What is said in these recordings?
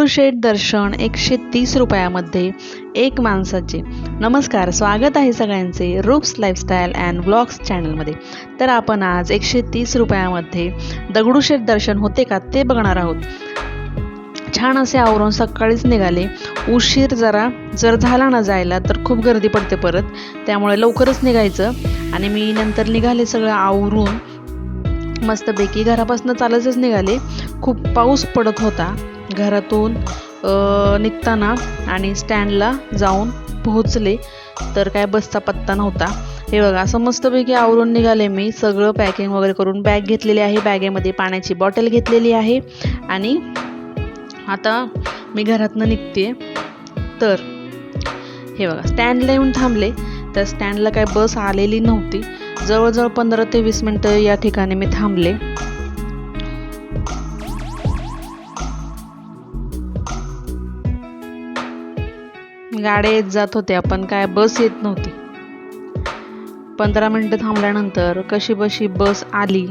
दगडूशेठ दर्शन एकशे तीस रुपयामध्ये एक माणसाचे. नमस्कार स्वागत आहे सगळ्यांचे रूप्स लाईफस्टाईल अँड ब्लॉग्स चॅनलमध्ये तर आपण आज एकशे तीस रुपयामध्ये दगडूशेठ दर्शन होते का ते बघणार आहोत. छान असे आवरून सकाळीच निघाले. उशीर जरा जर झाला ना जायला तर खूप गर्दी पडते परत. त्यामुळे लवकरच निघायचं आणि मी नंतर निघाले सगळं आवरून. मस्तपैकी घरापासून चालतच निघाले. खूप पाऊस पडत होता. घरातून निघताना आणि स्टँडला जाऊन पोहोचले तर काय बसचा पत्ता नव्हता. हे बघा असं मस्तपैकी आवरून निघाले मी. सगळं पॅकिंग वगैरे करून बॅग घेतलेली आहे. बॅगेमध्ये पाण्याची बॉटल घेतलेली आहे. आणि आता मी घरातनं निघते. तर हे बघा स्टँडला येऊन थांबले. तर स्टँडला काय बस आलेली नव्हती. जवळजवळ पंधरा ते वीस मिनटं या ठिकाणी मी थांबले. गाड्या येत जात होत्या पण काय बस येत नव्हती. पंधरा मिनटं थांबल्यानंतर कशी बशी बस आली.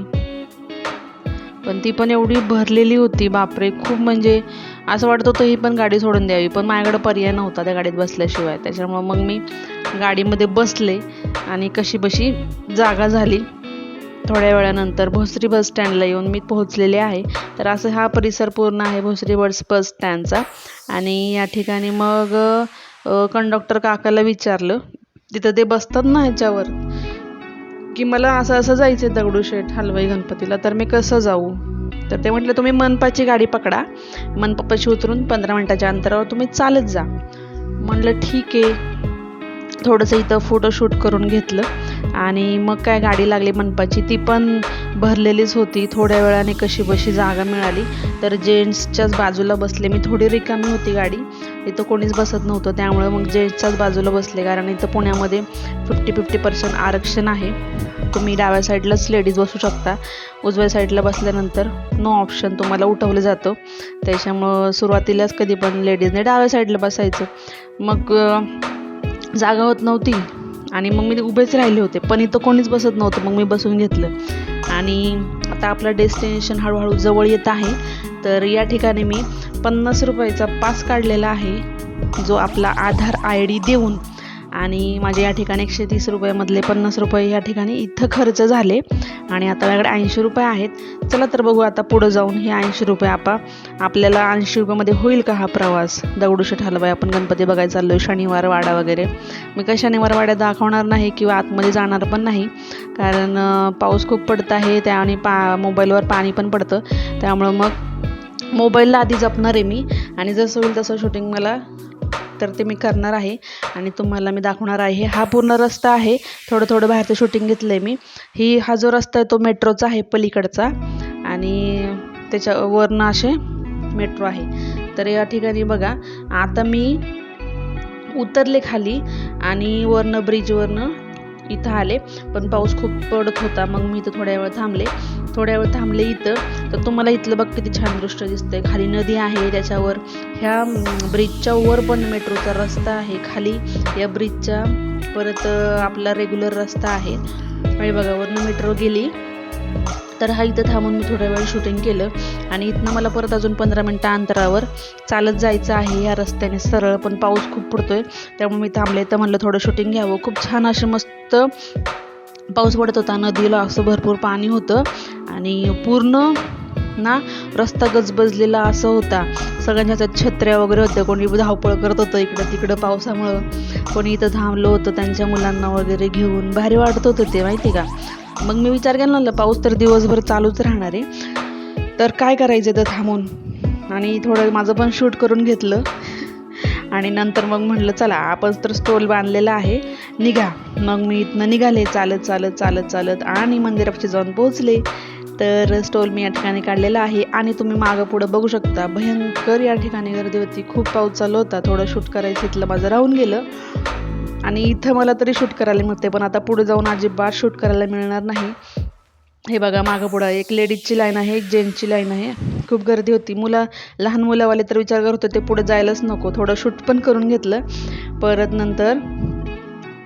पण ती पण एवढी भरलेली होती बापरे खूप म्हणजे असं वाटत होतं ही पण गाडी सोडून द्यावी पण माझ्याकडे पर्याय नव्हता त्या गाडीत बसल्याशिवाय. त्याच्यामुळं मग मी गाडीमध्ये बसले आणि कशी बशी जागा झाली. थोड्या वेळानंतर भोसरी बस स्टँडला येऊन मी पोहोचलेले आहे. तर असं हा परिसर पूर्ण आहे भोसरी बस बस स्टँडचा. आणि या ठिकाणी मग कंडक्टर काकाला विचारलं. तिथं ते बसतात ना ह्याच्यावर. की मला असं असं जायचं आहे दगडूशेठ हलवाई गणपतीला. तर मी कसं जाऊ? तर ते म्हटलं तुम्ही मनपाची गाडी पकडा. मनपापाशी उतरून पंधरा मिनटाच्या अंतरावर तुम्ही चालत जा. म्हणलं ठीक आहे. थोडंसं इथं फोटोशूट करून घेतलं. आणि मग काय गाडी लागली मनपाची ती पण भरलेलीच होती. थोड्या वेळाने कशी बशी जागा मिळाली. तर जेंट्सच्याच बाजूला बसले. मी थोडी रिकामी होती गाडी. इथं कोणीच बसत नव्हतं. त्यामुळे मग जेंट्सच्याच बाजूला बसले. कारण इथं पुण्यामध्ये फिफ्टी फिफ्टी पर्सेंट आरक्षण आहे. तुम्ही डाव्या साईडलाच लेडीज बसू शकता. उजव्या साईडला बसल्यानंतर नो ऑप्शन तुम्हाला उठवलं जातं. त्याच्यामुळं सुरुवातीलाच कधी पण लेडीजने डाव्या साईडला बसायचं. मग जागा होत नव्हती. आणि मग मी उभेच राहिले होते. पण इथं कोणीच बसत नव्हतं. मग मी बसून घेतलं. आणि आता आपलं डेस्टिनेशन हळूहळू जवळ येत आहे. तर या ठिकाणी मी पन्नास रुपयाचा पास काढलेला आहे. जो आपला आधार आय डी देऊन आणि माझे या ठिकाणी एकशे तीस रुपयामधले पन्नास रुपये या ठिकाणी इथं खर्च झाले. आणि आता माझ्याकडे ऐंशी रुपये आहेत. चला तर बघू आता पुढं जाऊन हे ऐंशी रुपये आपा आपल्याला ऐंशी रुपयामध्ये होईल का हा प्रवास? दगडूशेठ हलवाई आपण गणपती बघायला चाललो आहे शनिवार वाडा वगैरे. मी काय शनिवार वाड्या दाखवणार नाही किंवा आतमध्ये जाणार पण नाही. कारण पाऊस खूप पडत आहे त्या आणि पा मोबाईलवर पाणी पण पडतं. त्यामुळं मग मोबाईलला आधी जपणार आहे मी. आणि जसं होईल तसं शूटिंग मला तर ते मी करणार आहे. आणि तुम्हाला मी दाखवणार आहे. हा पूर्ण रस्ता आहे. थोडं थोडं बाहेरचं शूटिंग घेतलं आहे मी. ही हा जो रस्ता आहे तो मेट्रोचा आहे पलीकडचा. आणि त्याच्यावरनं असे मेट्रो आहे. तर या ठिकाणी बघा. आता मी उतरले खाली आणि वरनं ब्रिजवरनं इथं आले. पण पाऊस खूप पडत होता. मग मी इथं थोड्या वेळ थांबले. थोड्या वेळ थांबले इथं. तर तुम्हाला इथलं बघ किती छान दृश्य दिसतंय. खाली नदी आहे त्याच्यावर. ह्या ब्रिजच्या वर पण मेट्रोचा रस्ता आहे. खाली या ब्रिजच्या परत आपला रेग्युलर रस्ता आहे. आणि बघा वरून मेट्रो गेली. तर हा इथं थांबून मी थोड्या वेळ शूटिंग केलं आणि इथनं मला परत अजून पंधरा मिनटं अंतरावर चालत जायचं आहे या रस्त्याने. सरळ पण पाऊस खूप पडतोय त्यामुळे मी थांबले. तर म्हणलं थोडं शूटिंग घ्यावं. खूप छान असे मस्त पाऊस पडत होता. नदीला असं भरपूर पाणी होतं आणि पूर्ण ना रस्ता गजबजलेला असं होता. सगळ्यांच्या हातात छत्र्या वगैरे होत्या. कोणी धावपळ करत होतं इकडं तिकडं पावसामुळं. कोणी इथं थांबलं होतं त्यांच्या मुलांना वगैरे घेऊन. भारी वाटत होतं ते माहिती का? मग मी विचार केला म्हणलं पाऊस तर दिवसभर चालूच राहणार आहे. तर काय करायचं तर थांबून? आणि थोडं माझं पण शूट करून घेतलं. आणि नंतर मग म्हणलं चला आपण तर स्टोल बांधलेला आहे. निघा. मग मी इथनं निघाले. चालत चालत चालत चालत आणि मंदिरापाशी जाऊन पोहोचले. तर स्टोल मी या ठिकाणी काढलेला आहे आणि तुम्ही मागं पुढं बघू शकता. भयंकर या ठिकाणी गर्दी होती खूप पाऊस चालू होता. थोडं शूट करायचं इथलं माझं राहून गेलं. आणि इथं मला तरी शूट करायला मिळते पण आता पुढे जाऊन अजिबात शूट करायला मिळणार नाही. हे बघा मागं पुढं एक लेडीजची लाईन आहे एक जेंट्सची लाईन आहे. खूप गर्दी होती. मुलं लहान मुलावाले तर विचार करत होते पुढे जायलाच नको. थोडं शूट पण करून घेतलं. परत नंतर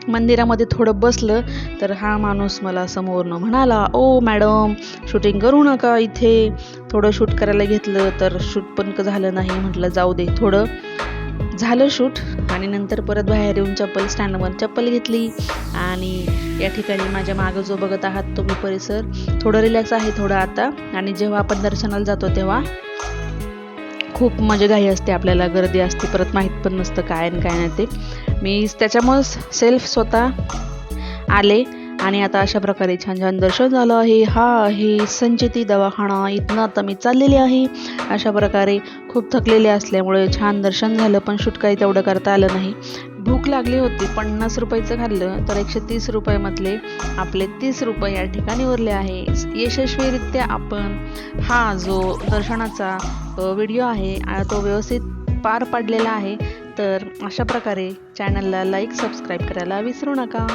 मंदिरामध्ये थोडं बसलं तर हा माणूस मला समोरनं म्हणाला ओ मॅडम शूटिंग करू नका इथे. थोडं शूट करायला घेतलं तर शूट पण झालं नाही. म्हटलं जाऊ दे थोडं. झालं शूट आणि नंतर परत बाहेर येऊन चप्पल स्टँडवर चप्पल घेतली आणि या ठिकाणी माझ्या मागं जो बघत आहात तुम्ही परिसर थोडं रिलॅक्स आहे थोडं आता. आणि जेव्हा आपण दर्शनाला जातो तेव्हा खूप मजा घाई असते आपल्याला गर्दी असते परत माहीत पण नसतं काय आणि काय नाही ते. मी त्याच्यामुळंच सेल्फ स्वतः आले. आणि आता अशा प्रकारे छान छान दर्शन झालं आहे. हा आहे संचिती दवाखाना. इथनं आता मी चाललेली आहे. अशा प्रकारे खूप थकलेले असल्यामुळे छान दर्शन झालं पण शूट काही तेवढं करता आलं नाही. भूक लागली होती पन्नास रुपयाचं खाल्लं तर एकशे तीस रुपयामधले आपले तीस रुपये या ठिकाणी उरले आहे. यशस्वीरित्या आपण हा जो दर्शनाचा व्हिडिओ आहे तो व्यवस्थित पार पाडलेला आहे. तर अशा प्रकारे चॅनलला लाईक सबस्क्राईब करायला विसरू नका.